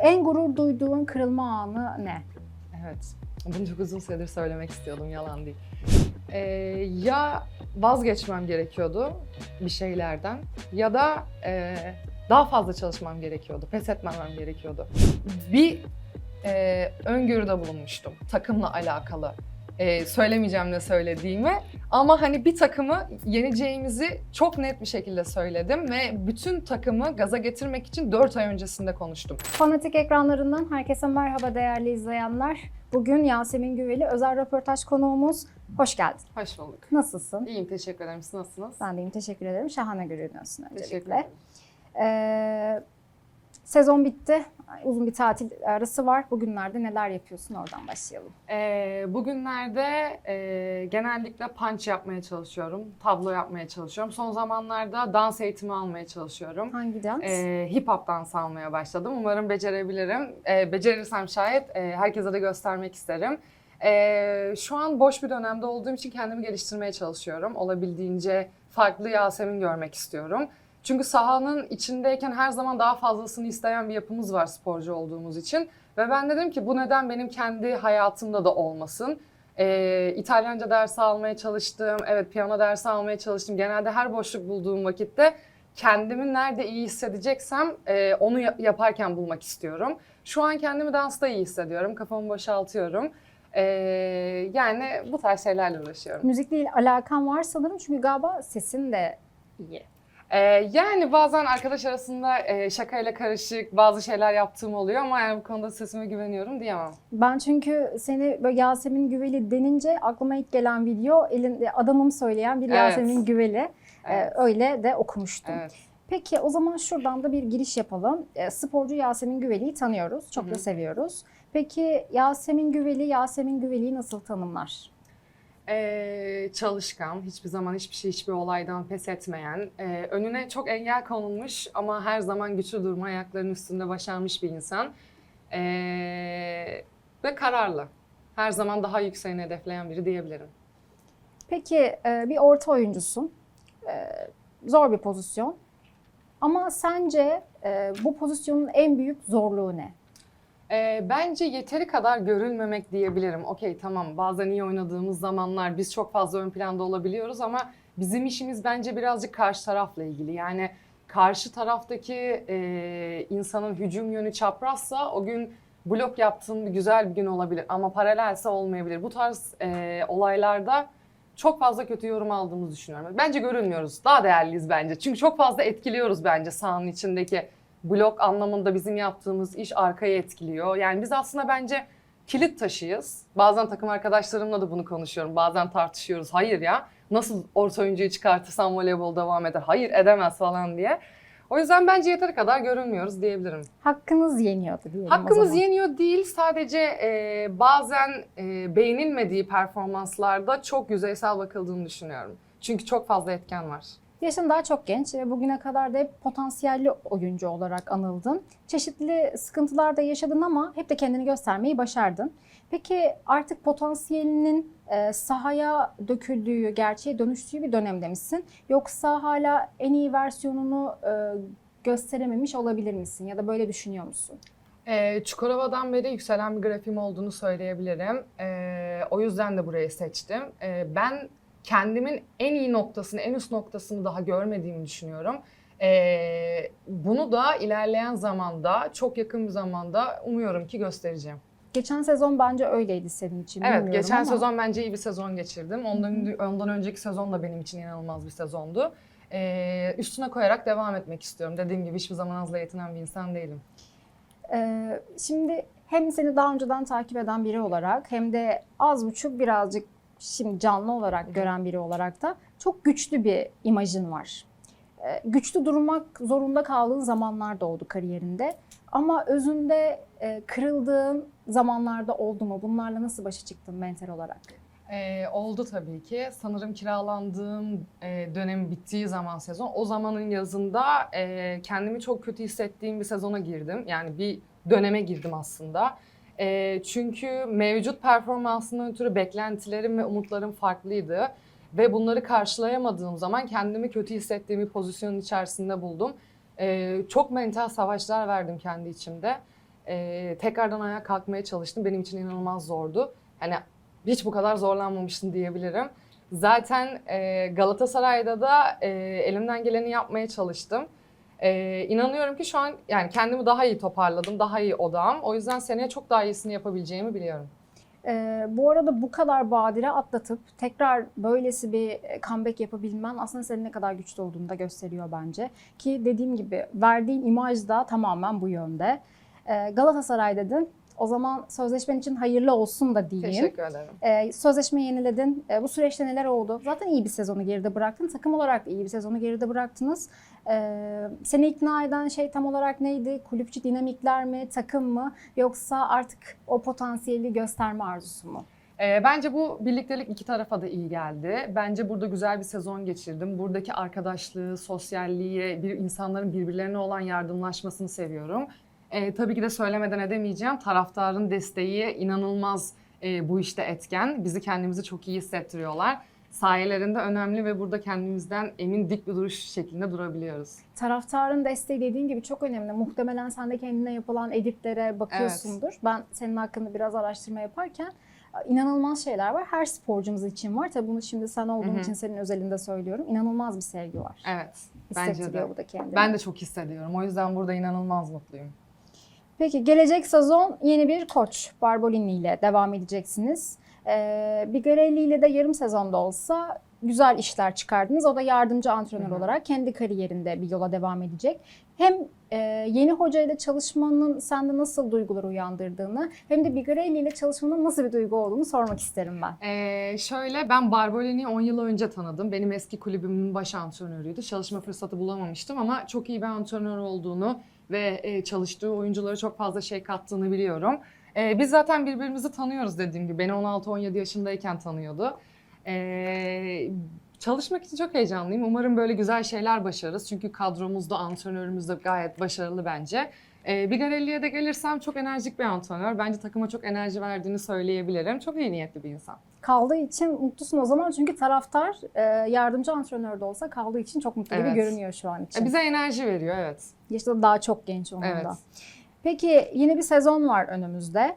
En gurur duyduğun kırılma anı ne? Evet. Bunu çok uzun süredir söylemek istiyordum, yalan değil. Ee, ya vazgeçmem gerekiyordu bir şeylerden ya da e, daha fazla çalışmam gerekiyordu, pes etmemem gerekiyordu. Bir e, öngörüde bulunmuştum takımla alakalı. E, söylemeyeceğim ne söylediğimi ama hani bir takımı yeneceğimizi çok net bir şekilde söyledim ve bütün takımı gaza getirmek için 4 ay öncesinde konuştum. Fanatik ekranlarından herkese merhaba değerli izleyenler. Bugün Yasemin Güveli özel röportaj konuğumuz. Hoş geldin. Hoş bulduk. Nasılsın? İyiyim, teşekkür ederim. Siz nasılsınız? Ben deyim teşekkür ederim. Şahane görünüyorsun Teşekkür öncelikle. ederim. Ee, sezon bitti. Uzun bir tatil arası var. Bugünlerde neler yapıyorsun? Oradan başlayalım. Ee, bugünlerde e, genellikle punch yapmaya çalışıyorum, tablo yapmaya çalışıyorum. Son zamanlarda dans eğitimi almaya çalışıyorum. Hangi dans? Ee, hip hop dans almaya başladım. Umarım becerebilirim. Ee, becerirsem şayet e, herkese de göstermek isterim. Ee, şu an boş bir dönemde olduğum için kendimi geliştirmeye çalışıyorum. Olabildiğince farklı Yasemin görmek istiyorum. Çünkü sahanın içindeyken her zaman daha fazlasını isteyen bir yapımız var sporcu olduğumuz için. Ve ben dedim ki bu neden benim kendi hayatımda da olmasın. Ee, İtalyanca dersi almaya çalıştım, evet piyano dersi almaya çalıştım. Genelde her boşluk bulduğum vakitte kendimi nerede iyi hissedeceksem e, onu ya- yaparken bulmak istiyorum. Şu an kendimi dansta iyi hissediyorum, kafamı boşaltıyorum. Ee, yani bu tarz şeylerle uğraşıyorum. Müzikle alakan var sanırım çünkü galiba sesin de iyi. Ee, yani bazen arkadaş arasında e, şakayla karışık bazı şeyler yaptığım oluyor ama yani bu konuda sesime güveniyorum diyemem. Ben çünkü seni böyle Yasemin Güveli denince aklıma ilk gelen video elinde adamım söyleyen bir Evet. Yasemin Güveli. Ee, Evet. öyle de okumuştum. Evet. Peki o zaman şuradan da bir giriş yapalım. E, sporcu Yasemin Güveli'yi tanıyoruz. Çok da seviyoruz. Peki Yasemin Güveli, Yasemin Güveli'yi nasıl tanımlar? Ee, çalışkan, hiçbir zaman hiçbir şey, hiçbir olaydan pes etmeyen, e, önüne çok engel konulmuş ama her zaman güçlü durma, ayaklarının üstünde başarmış bir insan. Ee, ve kararlı. Her zaman daha yükseğini hedefleyen biri diyebilirim. Peki e, bir orta oyuncusun. E, zor bir pozisyon. Ama sence e, bu pozisyonun en büyük zorluğu ne? Ee, bence yeteri kadar görülmemek diyebilirim. Okey tamam bazen iyi oynadığımız zamanlar biz çok fazla ön planda olabiliyoruz ama bizim işimiz bence birazcık karşı tarafla ilgili. Yani karşı taraftaki e, insanın hücum yönü çaprazsa o gün blok yaptığın bir güzel bir gün olabilir ama paralelse olmayabilir. Bu tarz e, olaylarda çok fazla kötü yorum aldığımızı düşünüyorum. Bence görünmüyoruz. Daha değerliyiz bence. Çünkü çok fazla etkiliyoruz bence sahanın içindeki blok anlamında bizim yaptığımız iş arkayı etkiliyor. Yani biz aslında bence kilit taşıyız. Bazen takım arkadaşlarımla da bunu konuşuyorum. Bazen tartışıyoruz. Hayır ya nasıl orta oyuncuyu çıkartırsam voleybol devam eder. Hayır edemez falan diye. O yüzden bence yeteri kadar görünmüyoruz diyebilirim. Hakkınız yeniyordu diyelim Hakkımız yeniyor değil sadece e, bazen e, beğenilmediği performanslarda çok yüzeysel bakıldığını düşünüyorum. Çünkü çok fazla etken var. Yaşın daha çok genç ve bugüne kadar da hep potansiyelli oyuncu olarak anıldın. Çeşitli sıkıntılar da yaşadın ama hep de kendini göstermeyi başardın. Peki artık potansiyelinin e, sahaya döküldüğü, gerçeğe dönüştüğü bir dönemde misin? Yoksa hala en iyi versiyonunu e, gösterememiş olabilir misin? Ya da böyle düşünüyor musun? Ee, Çukurova'dan beri yükselen bir grafiğim olduğunu söyleyebilirim. O yüzden de burayı seçtim. Ben kendimin en iyi noktasını, en üst noktasını daha görmediğimi düşünüyorum. Ee, bunu da ilerleyen zamanda, çok yakın bir zamanda umuyorum ki göstereceğim. Geçen sezon bence öyleydi senin için. Evet, geçen ama. sezon bence iyi bir sezon geçirdim. Ondan, ondan önceki sezon da benim için inanılmaz bir sezondu. Ee, üstüne koyarak devam etmek istiyorum. Dediğim gibi hiçbir zaman azla yetinen bir insan değilim. Ee, şimdi hem seni daha önceden takip eden biri olarak hem de az buçuk birazcık şimdi canlı olarak gören biri olarak da çok güçlü bir imajın var. Ee, güçlü durmak zorunda kaldığın zamanlar da oldu kariyerinde. Ama özünde e, kırıldığın zamanlarda oldu mu? Bunlarla nasıl başa çıktın mental olarak? Ee, oldu tabii ki. Sanırım kiralandığım e, dönem bittiği zaman sezon, o zamanın yazında e, kendimi çok kötü hissettiğim bir sezona girdim. Yani bir döneme girdim aslında. E, çünkü mevcut performansından ötürü beklentilerim ve umutlarım farklıydı. Ve bunları karşılayamadığım zaman kendimi kötü hissettiğim bir pozisyonun içerisinde buldum. E, çok mental savaşlar verdim kendi içimde. e, tekrardan ayağa kalkmaya çalıştım. Benim için inanılmaz zordu. Hani hiç bu kadar zorlanmamıştım diyebilirim. Zaten e, Galatasaray'da da e, elimden geleni yapmaya çalıştım. E, inanıyorum ki şu an yani kendimi daha iyi toparladım, daha iyi odağım. O yüzden seneye çok daha iyisini yapabileceğimi biliyorum. Ee, bu arada bu kadar badire atlatıp tekrar böylesi bir e, comeback yapabilmen aslında senin ne kadar güçlü olduğunu da gösteriyor bence. Ki dediğim gibi verdiğin imaj da tamamen bu yönde. Ee, Galatasaray dedin. O zaman sözleşmen için hayırlı olsun da diyeyim. Teşekkür ederim. Ee, sözleşme yeniledin. Ee, bu süreçte neler oldu? Zaten iyi bir sezonu geride bıraktın. Takım olarak da iyi bir sezonu geride bıraktınız. Ee, seni ikna eden şey tam olarak neydi? Kulüpçü dinamikler mi, takım mı? Yoksa artık o potansiyeli gösterme arzusu mu? Ee, bence bu birliktelik iki tarafa da iyi geldi. Bence burada güzel bir sezon geçirdim. Buradaki arkadaşlığı, sosyalliği, bir insanların birbirlerine olan yardımlaşmasını seviyorum. Ee, tabii ki de söylemeden edemeyeceğim. Taraftarın desteği inanılmaz e, bu işte etken. Bizi kendimizi çok iyi hissettiriyorlar. Sayelerinde önemli ve burada kendimizden emin dik bir duruş şeklinde durabiliyoruz. Taraftarın desteği dediğin gibi çok önemli. Muhtemelen sen de kendine yapılan editlere bakıyorsundur. Ben senin hakkında biraz araştırma yaparken e, inanılmaz şeyler var. Her sporcumuz için var. Tabii bunu şimdi sen olduğun Hı hı. için senin özelinde söylüyorum. İnanılmaz bir sevgi var. Evet, bence de. bu da kendini. Ben de çok hissediyorum. O yüzden burada inanılmaz mutluyum. Peki gelecek sezon yeni bir koç Barbolini ile devam edeceksiniz. Ee, Bigarelli ile de yarım sezonda olsa güzel işler çıkardınız. O da yardımcı antrenör Hı olarak kendi kariyerinde bir yola devam edecek. Hem e, yeni hoca ile çalışmanın sende nasıl duygular uyandırdığını hem de Bigarelli ile çalışmanın nasıl bir duygu olduğunu sormak isterim ben. Ee, şöyle ben Barbolini'yi 10 yıl önce tanıdım. Benim eski kulübümün baş antrenörüydü. Çalışma fırsatı bulamamıştım ama çok iyi bir antrenör olduğunu ve e, çalıştığı oyunculara çok fazla şey kattığını biliyorum. Ee, biz zaten birbirimizi tanıyoruz dediğim gibi. Beni 16-17 yaşındayken tanıyordu. Ee, çalışmak için çok heyecanlıyım. Umarım böyle güzel şeyler başarırız. Çünkü kadromuzda, antrenörümüz de gayet başarılı bence. Ee, Bigarelli'ye de gelirsem çok enerjik bir antrenör. Bence takıma çok enerji verdiğini söyleyebilirim. Çok iyi niyetli bir insan. Kaldığı için mutlusun o zaman çünkü taraftar e, yardımcı antrenör de olsa kaldığı için çok mutlu gibi Evet. görünüyor şu an için. E, bize enerji veriyor evet. Yaşı da daha çok genç onun Evet. da. Peki yeni bir sezon var önümüzde.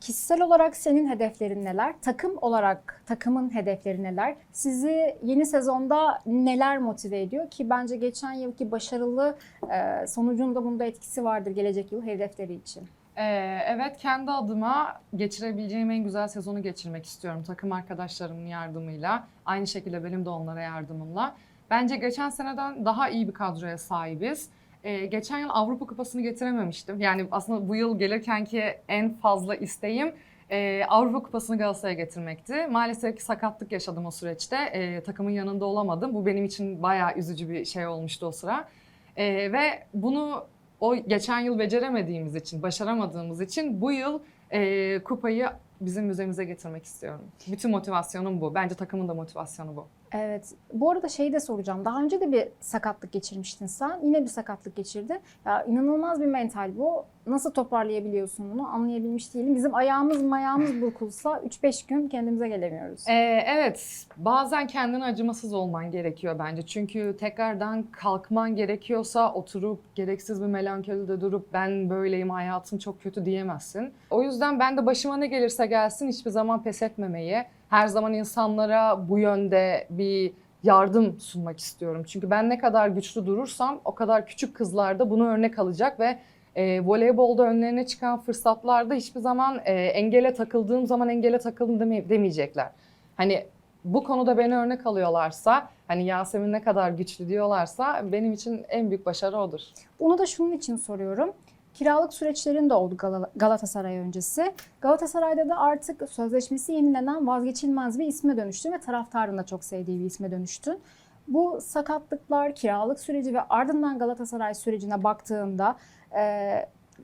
Kişisel olarak senin hedeflerin neler? Takım olarak takımın hedefleri neler? Sizi yeni sezonda neler motive ediyor ki bence geçen yılki başarılı e, sonucun da bunda etkisi vardır gelecek yıl hedefleri için. Ee, evet kendi adıma geçirebileceğim en güzel sezonu geçirmek istiyorum takım arkadaşlarımın yardımıyla. Aynı şekilde benim de onlara yardımımla. Bence geçen seneden daha iyi bir kadroya sahibiz. Ee, geçen yıl Avrupa Kupası'nı getirememiştim. Yani aslında bu yıl gelirkenki en fazla isteğim e, Avrupa Kupası'nı Galatasaray'a getirmekti. Maalesef ki sakatlık yaşadım o süreçte. E, takımın yanında olamadım. Bu benim için bayağı üzücü bir şey olmuştu o sıra. E, ve bunu o geçen yıl beceremediğimiz için, başaramadığımız için bu yıl e, kupayı bizim müzemize getirmek istiyorum. Bütün motivasyonum bu. Bence takımın da motivasyonu bu. Evet. Bu arada şeyi de soracağım. Daha önce de bir sakatlık geçirmiştin sen. Yine bir sakatlık geçirdin. Ya inanılmaz bir mental bu. Nasıl toparlayabiliyorsun bunu anlayabilmiş değilim. Bizim ayağımız mayağımız burkulsa 3-5 gün kendimize gelemiyoruz. Ee, evet, bazen kendine acımasız olman gerekiyor bence. Çünkü tekrardan kalkman gerekiyorsa oturup gereksiz bir melankolide durup ben böyleyim, hayatım çok kötü diyemezsin. O yüzden ben de başıma ne gelirse gelsin hiçbir zaman pes etmemeyi, her zaman insanlara bu yönde bir yardım sunmak istiyorum. Çünkü ben ne kadar güçlü durursam o kadar küçük kızlarda bunu örnek alacak ve e, voleybolda önlerine çıkan fırsatlarda hiçbir zaman e, engele takıldığım zaman engele takıldım deme- demeyecekler. Hani bu konuda beni örnek alıyorlarsa, hani Yasemin ne kadar güçlü diyorlarsa benim için en büyük başarı odur. Bunu da şunun için soruyorum. Kiralık süreçlerin de oldu Gal- Galatasaray öncesi. Galatasaray'da da artık sözleşmesi yenilenen vazgeçilmez bir isme dönüştün ve taraftarın da çok sevdiği bir isme dönüştün. Bu sakatlıklar, kiralık süreci ve ardından Galatasaray sürecine baktığında e,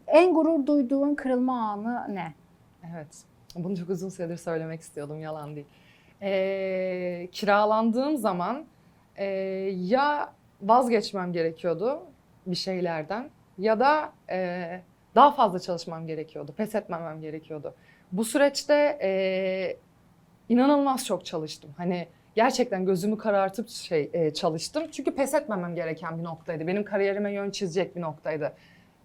en gurur duyduğun kırılma anı ne? Evet. Bunu çok uzun süredir söylemek istiyordum, yalan değil. Ee, kiralandığım zaman e, ya vazgeçmem gerekiyordu bir şeylerden ya da e, daha fazla çalışmam gerekiyordu, pes etmemem gerekiyordu. Bu süreçte e, inanılmaz çok çalıştım. Hani gerçekten gözümü karartıp şey e, çalıştım. Çünkü pes etmemem gereken bir noktaydı. Benim kariyerime yön çizecek bir noktaydı.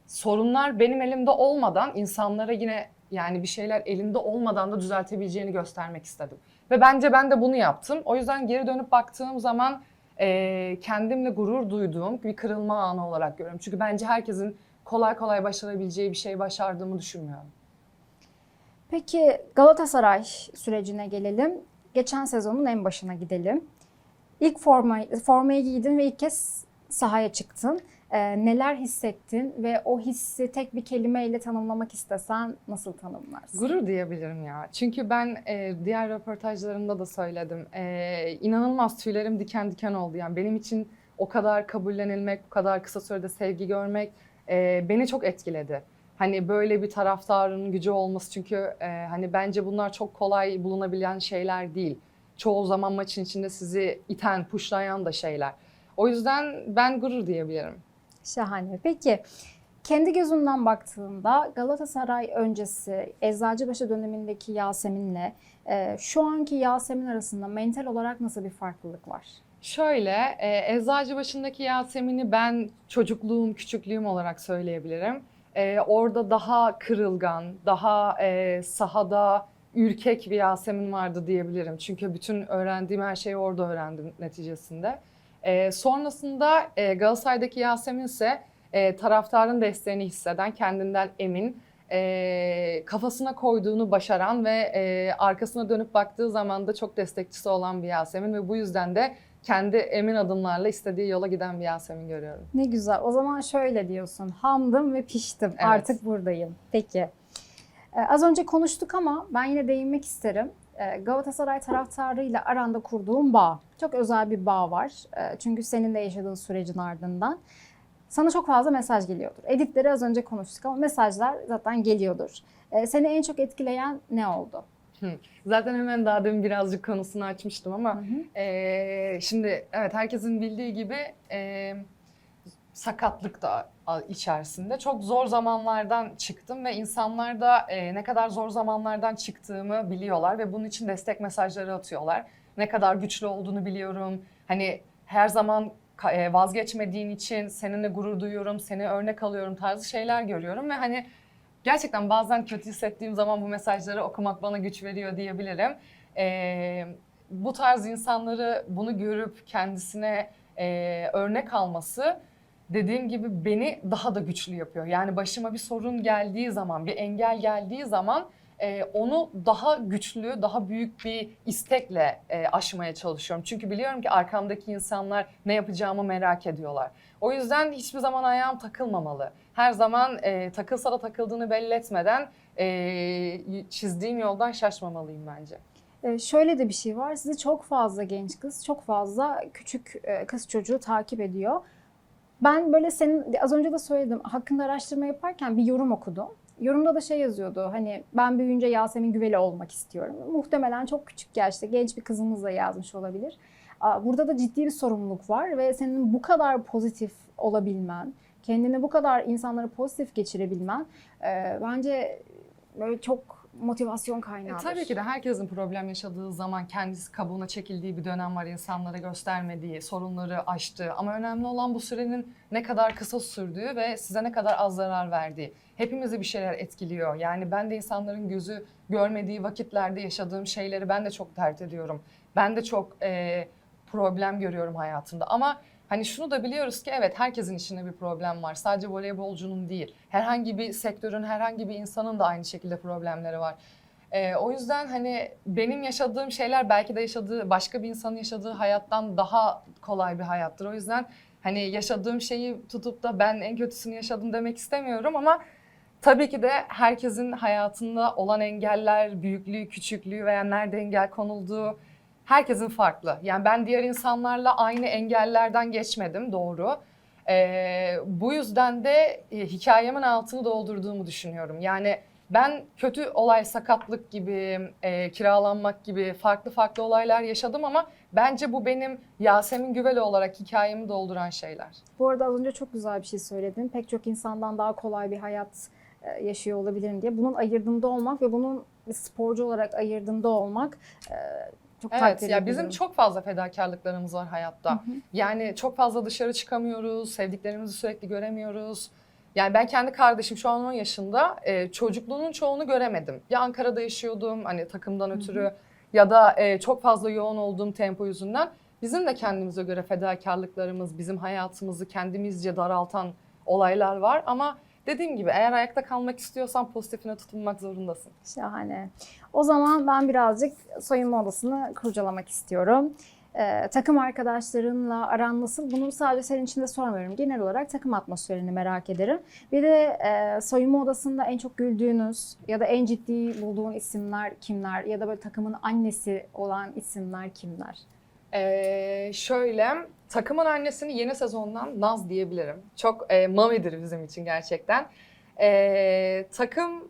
sorunlar benim elimde olmadan insanlara yine yani bir şeyler elinde olmadan da düzeltebileceğini göstermek istedim. Ve bence ben de bunu yaptım. O yüzden geri dönüp baktığım zaman e, kendimle gurur duyduğum bir kırılma anı olarak görüyorum. Çünkü bence herkesin kolay kolay başarabileceği bir şey başardığımı düşünmüyorum. Peki Galatasaray sürecine gelelim. Geçen sezonun en başına gidelim. İlk forma, formayı giydin ve ilk kez sahaya çıktın. Ee, neler hissettin ve o hissi tek bir kelimeyle tanımlamak istesen nasıl tanımlarsın? Gurur diyebilirim ya. Çünkü ben e, diğer röportajlarımda da söyledim. E, inanılmaz tüylerim diken diken oldu. Yani benim için o kadar kabullenilmek, bu kadar kısa sürede sevgi görmek e, beni çok etkiledi. Hani böyle bir taraftarın gücü olması çünkü e, hani bence bunlar çok kolay bulunabilen şeyler değil. Çoğu zaman maçın içinde sizi iten, puşlayan da şeyler. O yüzden ben gurur diyebilirim. Şahane. Peki kendi gözünden baktığında Galatasaray öncesi Eczacıbaşı dönemindeki Yasemin'le e, şu anki Yasemin arasında mental olarak nasıl bir farklılık var? Şöyle, e, Eczacıbaşı'ndaki Yasemin'i ben çocukluğum, küçüklüğüm olarak söyleyebilirim. E, orada daha kırılgan, daha e, sahada ürkek bir Yasemin vardı diyebilirim. Çünkü bütün öğrendiğim her şeyi orada öğrendim neticesinde. E, sonrasında e, Galatasaray'daki Yasemin ise e, taraftarın desteğini hisseden, kendinden emin, e, kafasına koyduğunu başaran ve e, arkasına dönüp baktığı zaman da çok destekçisi olan bir Yasemin ve bu yüzden de kendi emin adımlarla istediği yola giden bir Yasemin görüyorum. Ne güzel. O zaman şöyle diyorsun. Hamdım ve piştim. Evet. Artık buradayım. Peki. Ee, az önce konuştuk ama ben yine değinmek isterim. Ee, Galatasaray taraftarıyla aranda kurduğum bağ. Çok özel bir bağ var. Ee, çünkü senin de yaşadığın sürecin ardından. Sana çok fazla mesaj geliyordur. Editleri az önce konuştuk ama mesajlar zaten geliyordur. Ee, seni en çok etkileyen ne oldu? Zaten hemen daha demin birazcık konusunu açmıştım ama Hı hı. Ee, şimdi evet herkesin bildiği gibi e, sakatlık da içerisinde çok zor zamanlardan çıktım ve insanlar da e, ne kadar zor zamanlardan çıktığımı biliyorlar ve bunun için destek mesajları atıyorlar. Ne kadar güçlü olduğunu biliyorum. Hani her zaman e, vazgeçmediğin için seninle gurur duyuyorum, seni örnek alıyorum tarzı şeyler görüyorum ve hani gerçekten bazen kötü hissettiğim zaman bu mesajları okumak bana güç veriyor diyebilirim. Ee, bu tarz insanları bunu görüp kendisine e, örnek alması dediğim gibi beni daha da güçlü yapıyor. Yani başıma bir sorun geldiği zaman, bir engel geldiği zaman e, onu daha güçlü, daha büyük bir istekle e, aşmaya çalışıyorum. Çünkü biliyorum ki arkamdaki insanlar ne yapacağımı merak ediyorlar. O yüzden hiçbir zaman ayağım takılmamalı. Her zaman e, takılsa da takıldığını belli etmeden e, çizdiğim yoldan şaşmamalıyım bence. Ee, şöyle de bir şey var. Sizi çok fazla genç kız, çok fazla küçük e, kız çocuğu takip ediyor. Ben böyle senin az önce de söyledim hakkında araştırma yaparken bir yorum okudum. Yorumda da şey yazıyordu hani ben büyüyünce Yasemin Güveli olmak istiyorum. Muhtemelen çok küçük yaşta genç bir kızımız da yazmış olabilir. Burada da ciddi bir sorumluluk var ve senin bu kadar pozitif olabilmen, kendini bu kadar insanlara pozitif geçirebilmen e, bence böyle çok motivasyon E, kaynağıdır. tabii ki de herkesin problem yaşadığı zaman kendisi kabuğuna çekildiği bir dönem var. insanlara göstermediği, sorunları aştığı. Ama önemli olan bu sürenin ne kadar kısa sürdüğü ve size ne kadar az zarar verdiği. Hepimizi bir şeyler etkiliyor. Yani ben de insanların gözü görmediği vakitlerde yaşadığım şeyleri ben de çok dert ediyorum. Ben de çok e, problem görüyorum hayatımda. Ama hani şunu da biliyoruz ki evet herkesin içinde bir problem var. Sadece voleybolcunun değil. Herhangi bir sektörün, herhangi bir insanın da aynı şekilde problemleri var. Ee, o yüzden hani benim yaşadığım şeyler belki de yaşadığı başka bir insanın yaşadığı hayattan daha kolay bir hayattır. O yüzden hani yaşadığım şeyi tutup da ben en kötüsünü yaşadım demek istemiyorum ama tabii ki de herkesin hayatında olan engeller, büyüklüğü, küçüklüğü veya nerede engel konulduğu herkesin farklı. Yani ben diğer insanlarla aynı engellerden geçmedim doğru. Ee, bu yüzden de e, hikayemin altını doldurduğumu düşünüyorum. Yani ben kötü olay sakatlık gibi, e, kiralanmak gibi farklı farklı olaylar yaşadım ama bence bu benim Yasemin Güveli olarak hikayemi dolduran şeyler. Bu arada az önce çok güzel bir şey söyledin. Pek çok insandan daha kolay bir hayat e, yaşıyor olabilirim diye. Bunun ayırdığında olmak ve bunun sporcu olarak ayırdığında olmak e, çok Evet ya bizim çok fazla fedakarlıklarımız var hayatta. Hı hı. Yani çok fazla dışarı çıkamıyoruz, sevdiklerimizi sürekli göremiyoruz. Yani ben kendi kardeşim şu an 10 yaşında e, çocukluğunun çoğunu göremedim. Ya Ankara'da yaşıyordum hani takımdan ötürü ya da e, çok fazla yoğun olduğum tempo yüzünden. Bizim de kendimize göre fedakarlıklarımız, bizim hayatımızı kendimizce daraltan olaylar var. Ama dediğim gibi eğer ayakta kalmak istiyorsan pozitifine tutunmak zorundasın. Şahane. O zaman ben birazcık soyunma odasını kurcalamak istiyorum. Ee, takım arkadaşlarınla aran nasıl? Bunu sadece senin için de sormuyorum. Genel olarak takım atmosferini merak ederim. Bir de e, soyunma odasında en çok güldüğünüz ya da en ciddi bulduğun isimler kimler? Ya da böyle takımın annesi olan isimler kimler? Ee, şöyle takımın annesini yeni sezondan Naz diyebilirim. Çok e, mamidir bizim için gerçekten. Ee, takım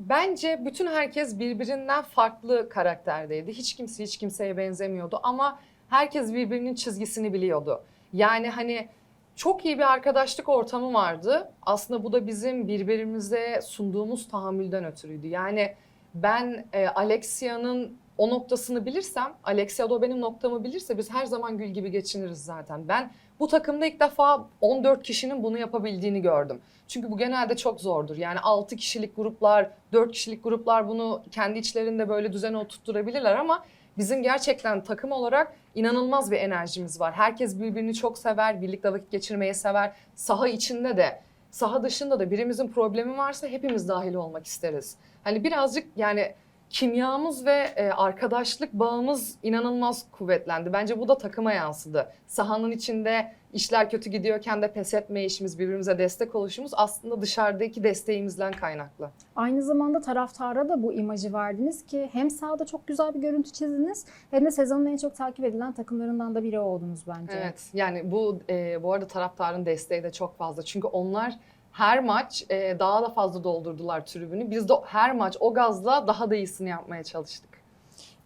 bence bütün herkes birbirinden farklı karakterdeydi. Hiç kimse hiç kimseye benzemiyordu ama herkes birbirinin çizgisini biliyordu. Yani hani çok iyi bir arkadaşlık ortamı vardı. Aslında bu da bizim birbirimize sunduğumuz tahammülden ötürüydü. Yani ben e, Alexia'nın o noktasını bilirsem, Alexia da benim noktamı bilirse biz her zaman gül gibi geçiniriz zaten. Ben bu takımda ilk defa 14 kişinin bunu yapabildiğini gördüm. Çünkü bu genelde çok zordur. Yani 6 kişilik gruplar, 4 kişilik gruplar bunu kendi içlerinde böyle düzene oturtturabilirler ama bizim gerçekten takım olarak inanılmaz bir enerjimiz var. Herkes birbirini çok sever, birlikte vakit geçirmeyi sever. Saha içinde de, saha dışında da birimizin problemi varsa hepimiz dahil olmak isteriz. Hani birazcık yani kimyamız ve e, arkadaşlık bağımız inanılmaz kuvvetlendi. Bence bu da takıma yansıdı. Sahanın içinde işler kötü gidiyorken de pes etme işimiz, birbirimize destek oluşumuz aslında dışarıdaki desteğimizden kaynaklı. Aynı zamanda taraftara da bu imajı verdiniz ki hem sahada çok güzel bir görüntü çizdiniz hem de sezonun en çok takip edilen takımlarından da biri oldunuz bence. Evet yani bu e, bu arada taraftarın desteği de çok fazla. Çünkü onlar her maç e, daha da fazla doldurdular tribünü. Biz de her maç o gazla daha da iyisini yapmaya çalıştık.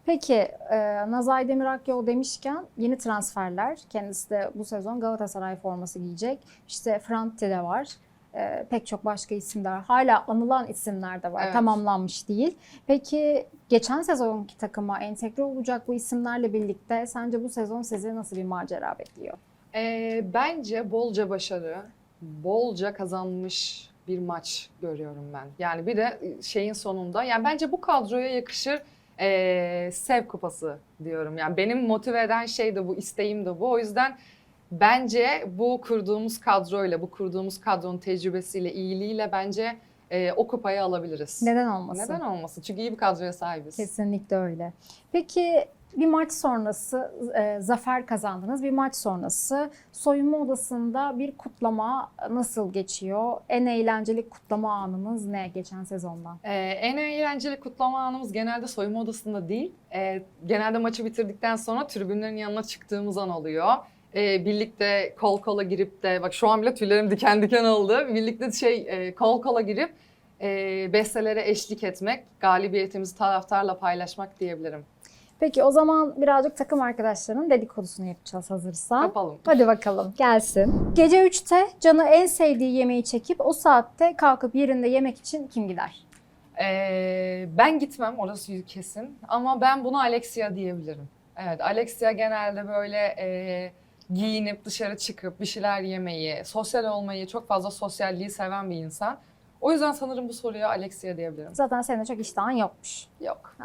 Peki e, Nazay Demir Akyol demişken yeni transferler. Kendisi de bu sezon Galatasaray forması giyecek. İşte Frante de var. E, pek çok başka isimler. Hala anılan isimler de var. Evet. Tamamlanmış değil. Peki geçen sezonki takıma entegre olacak bu isimlerle birlikte sence bu sezon sizi nasıl bir macera bekliyor? E, bence bolca başarı, bolca kazanmış bir maç görüyorum ben. Yani bir de şeyin sonunda yani bence bu kadroya yakışır e, Sev Kupası diyorum. Yani benim motive eden şey de bu, isteğim de bu. O yüzden bence bu kurduğumuz kadroyla, bu kurduğumuz kadronun tecrübesiyle, iyiliğiyle bence e, o kupayı alabiliriz. Neden olmasın? Neden olmasın? Çünkü iyi bir kadroya sahibiz. Kesinlikle öyle. Peki bir maç sonrası e, zafer kazandınız. Bir maç sonrası soyunma odasında bir kutlama nasıl geçiyor? En eğlenceli kutlama anınız ne geçen sezondan? Ee, en eğlenceli kutlama anımız genelde soyunma odasında değil. Ee, genelde maçı bitirdikten sonra tribünlerin yanına çıktığımız an oluyor. Ee, birlikte kol kola girip de, bak şu an bile tüylerim diken diken oldu. Birlikte şey e, kol kola girip e, bestelere eşlik etmek, galibiyetimizi taraftarla paylaşmak diyebilirim. Peki o zaman birazcık takım arkadaşlarının dedikodusunu yapacağız hazırsan. Yapalım. Hadi bakalım gelsin. Gece 3'te Can'ı en sevdiği yemeği çekip o saatte kalkıp yerinde yemek için kim gider? Ee, ben gitmem orası kesin ama ben bunu Alexia diyebilirim. Evet Alexia genelde böyle e, giyinip dışarı çıkıp bir şeyler yemeyi, sosyal olmayı, çok fazla sosyalliği seven bir insan. O yüzden sanırım bu soruya Alexia diyebilirim. Zaten senin de çok iştahın yokmuş. Yok.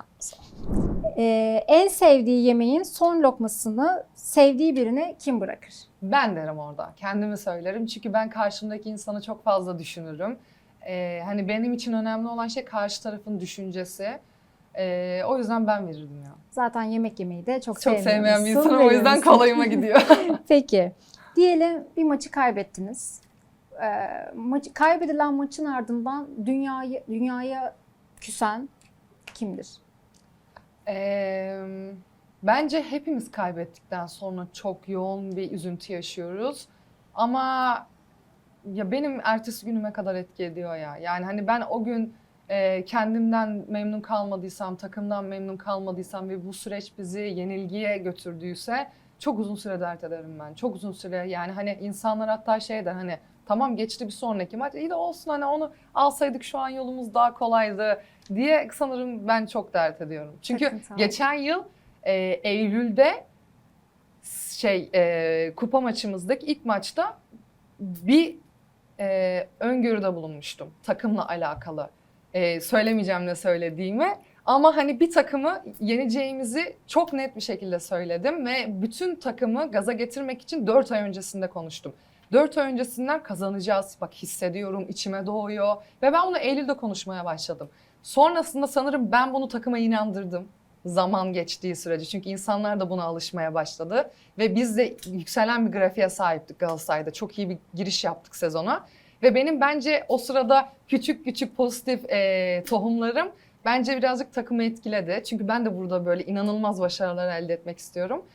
Ee, en sevdiği yemeğin son lokmasını sevdiği birine kim bırakır? Ben derim orada. Kendimi söylerim. Çünkü ben karşımdaki insanı çok fazla düşünürüm. Ee, hani benim için önemli olan şey karşı tarafın düşüncesi. Ee, o yüzden ben verirdim ya. Zaten yemek yemeyi de çok, Çok sevmeyen bir insanım o yüzden kolayıma gidiyor. Peki. Diyelim bir maçı kaybettiniz. Ee, maçı, kaybedilen maçın ardından dünyayı dünyaya küsen kimdir? Ee, bence hepimiz kaybettikten sonra çok yoğun bir üzüntü yaşıyoruz. Ama ya benim ertesi günüme kadar etki ediyor ya. Yani hani ben o gün e, kendimden memnun kalmadıysam, takımdan memnun kalmadıysam ve bu süreç bizi yenilgiye götürdüyse çok uzun süre dert ederim ben. Çok uzun süre yani hani insanlar hatta şey der hani tamam geçti bir sonraki maç iyi de olsun hani onu alsaydık şu an yolumuz daha kolaydı diye sanırım ben çok dert ediyorum. Çünkü Takıntı. geçen yıl e, Eylül'de şey e, kupa maçımızdaki ilk maçta bir e, öngörüde bulunmuştum takımla alakalı. E, söylemeyeceğim ne söylediğimi ama hani bir takımı yeneceğimizi çok net bir şekilde söyledim ve bütün takımı gaza getirmek için 4 ay öncesinde konuştum. 4 ay öncesinden kazanacağız. Bak hissediyorum, içime doğuyor ve ben bunu Eylül'de konuşmaya başladım. Sonrasında sanırım ben bunu takıma inandırdım zaman geçtiği sürece. Çünkü insanlar da buna alışmaya başladı. Ve biz de yükselen bir grafiğe sahiptik Galatasaray'da. Çok iyi bir giriş yaptık sezona. Ve benim bence o sırada küçük küçük pozitif eee, tohumlarım bence birazcık takımı etkiledi. Çünkü ben de burada böyle inanılmaz başarılar elde etmek istiyorum.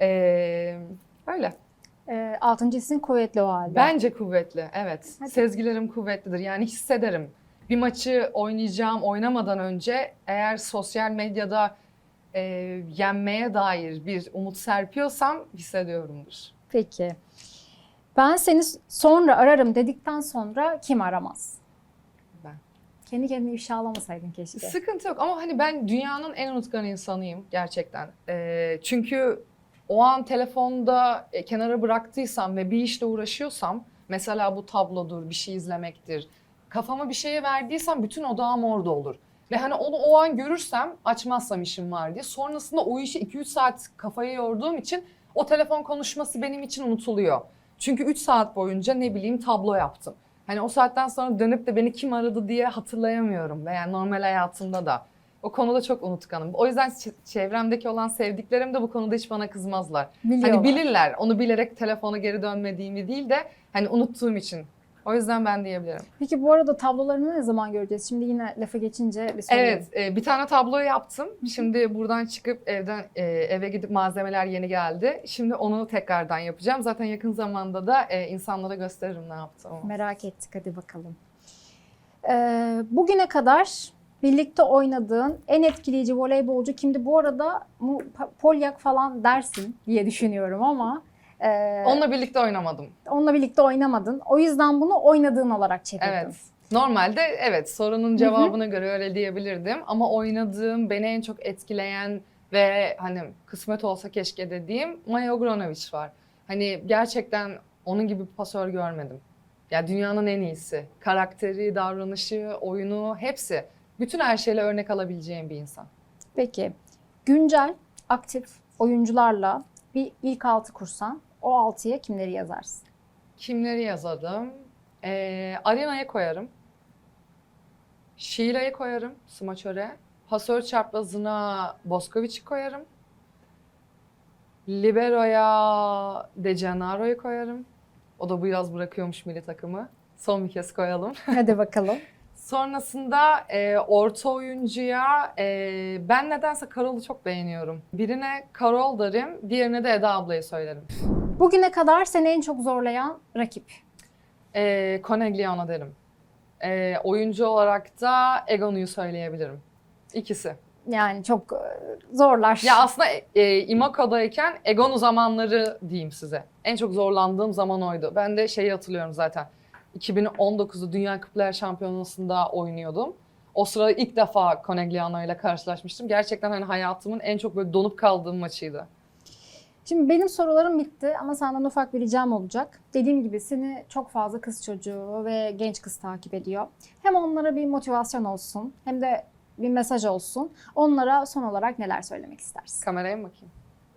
Eee, öyle. E, altıncı hissin kuvvetli o halde. Bence kuvvetli, evet. Hadi. Sezgilerim kuvvetlidir. Yani hissederim. Bir maçı oynayacağım, oynamadan önce eğer sosyal medyada e, yenmeye dair bir umut serpiyorsam hissediyorumdur. Peki. Ben seni sonra ararım dedikten sonra kim aramaz? Ben. Kendi kendini ifşalamasaydın keşke. Sıkıntı yok ama hani ben dünyanın en unutkan insanıyım gerçekten. E, çünkü o an telefonda e, kenara bıraktıysam ve bir işle uğraşıyorsam, mesela bu tablodur, bir şey izlemektir, kafama bir şeye verdiysem bütün odağım orada olur. Ve hani onu o an görürsem açmazsam işim var diye. Sonrasında o işi 2-3 saat kafaya yorduğum için o telefon konuşması benim için unutuluyor. Çünkü 3 saat boyunca ne bileyim tablo yaptım. Hani o saatten sonra dönüp de beni kim aradı diye hatırlayamıyorum. Veya normal hayatımda da. O konuda çok unutkanım. O yüzden çevremdeki olan sevdiklerim de bu konuda hiç bana kızmazlar. Biliyorlar. Hani bilirler. Onu bilerek telefona geri dönmediğimi değil de hani unuttuğum için. O yüzden ben diyebilirim. Peki bu arada tablolarını ne zaman göreceğiz? Şimdi yine lafa geçince bir sorayım. Evet, e, bir tane tablo yaptım. Şimdi buradan çıkıp evden e, eve gidip malzemeler yeni geldi. Şimdi onu tekrardan yapacağım. Zaten yakın zamanda da e, insanlara gösteririm ne yaptığımı. Merak ettik hadi bakalım. Ee, bugüne kadar birlikte oynadığın en etkileyici voleybolcu kimdi? Bu arada Polyak falan dersin diye düşünüyorum ama e, Onunla birlikte oynamadım. onunla birlikte oynamadın. O yüzden bunu oynadığın olarak çevirdin. Evet. Normalde evet sorunun cevabına göre öyle diyebilirdim ama oynadığım, beni en çok etkileyen ve hani kısmet olsa keşke dediğim Maja Ogronovic var. Hani gerçekten onun gibi bir pasör görmedim. Ya dünyanın en iyisi. Karakteri, davranışı, oyunu hepsi. Bütün her şeyle örnek alabileceğim bir insan. Peki güncel aktif oyuncularla bir ilk altı kursan o altıya kimleri yazarsın? Kimleri yazalım? Ee, Arena'ya koyarım. Şila'yı koyarım smaçöre. Pasör çaprazına Boskovic'i koyarım. Libero'ya De Gennaro'yu koyarım. O da bu yaz bırakıyormuş milli takımı. Son bir kez koyalım. Hadi bakalım. Sonrasında e, orta oyuncuya e, ben nedense Karol'u çok beğeniyorum. Birine Karol derim, diğerine de Eda ablayı söylerim. Bugüne kadar seni en çok zorlayan rakip. E, Conegliano derim. E, oyuncu olarak da Egonu'yu söyleyebilirim. İkisi. Yani çok e, zorlar. Ya aslında e, Imako'dayken Egonu zamanları diyeyim size. En çok zorlandığım zaman oydu. Ben de şeyi hatırlıyorum zaten. 2019'da Dünya Kuplar Şampiyonası'nda oynuyordum. O sırada ilk defa Conegliano ile karşılaşmıştım. Gerçekten hani hayatımın en çok böyle donup kaldığım maçıydı. Şimdi benim sorularım bitti ama senden ufak bir ricam olacak. Dediğim gibi seni çok fazla kız çocuğu ve genç kız takip ediyor. Hem onlara bir motivasyon olsun hem de bir mesaj olsun. Onlara son olarak neler söylemek istersin? Kameraya mı bakayım?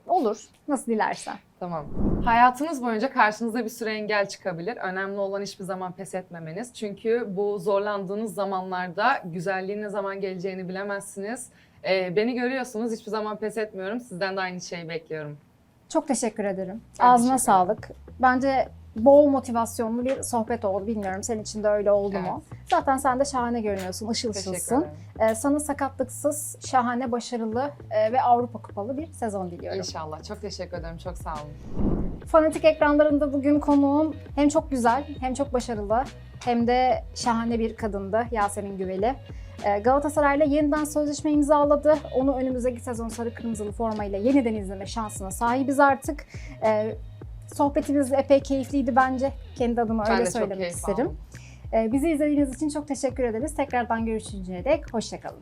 Olur. Nasıl dilersen. Tamam. Hayatınız boyunca karşınıza bir sürü engel çıkabilir. Önemli olan hiçbir zaman pes etmemeniz. Çünkü bu zorlandığınız zamanlarda güzelliğin ne zaman geleceğini bilemezsiniz. Ee, beni görüyorsunuz hiçbir zaman pes etmiyorum. Sizden de aynı şeyi bekliyorum. Çok teşekkür ederim. Ben Ağzına teşekkür ederim. sağlık. Bence bol motivasyonlu bir sohbet oldu. Bilmiyorum senin için de öyle oldu mu? Zaten sen de şahane görünüyorsun, ışıl ışılsın. Ee, sana sakatlıksız, şahane, başarılı e, ve Avrupa Kupalı bir sezon diliyorum. İnşallah. Çok teşekkür ederim. Çok sağ olun. Fanatik ekranlarında bugün konuğum hem çok güzel, hem çok başarılı, hem de şahane bir kadındı Yasemin Güveli. Ee, Galatasaray'la yeniden sözleşme imzaladı. Onu önümüzdeki sezon sarı kırmızılı formayla yeniden izleme şansına sahibiz artık. Sohbetimiz epey keyifliydi bence. Kendi adıma Ben öyle söylemek isterim. aldım. Ee, bizi izlediğiniz için çok teşekkür ederiz. Tekrardan görüşünceye dek hoşçakalın.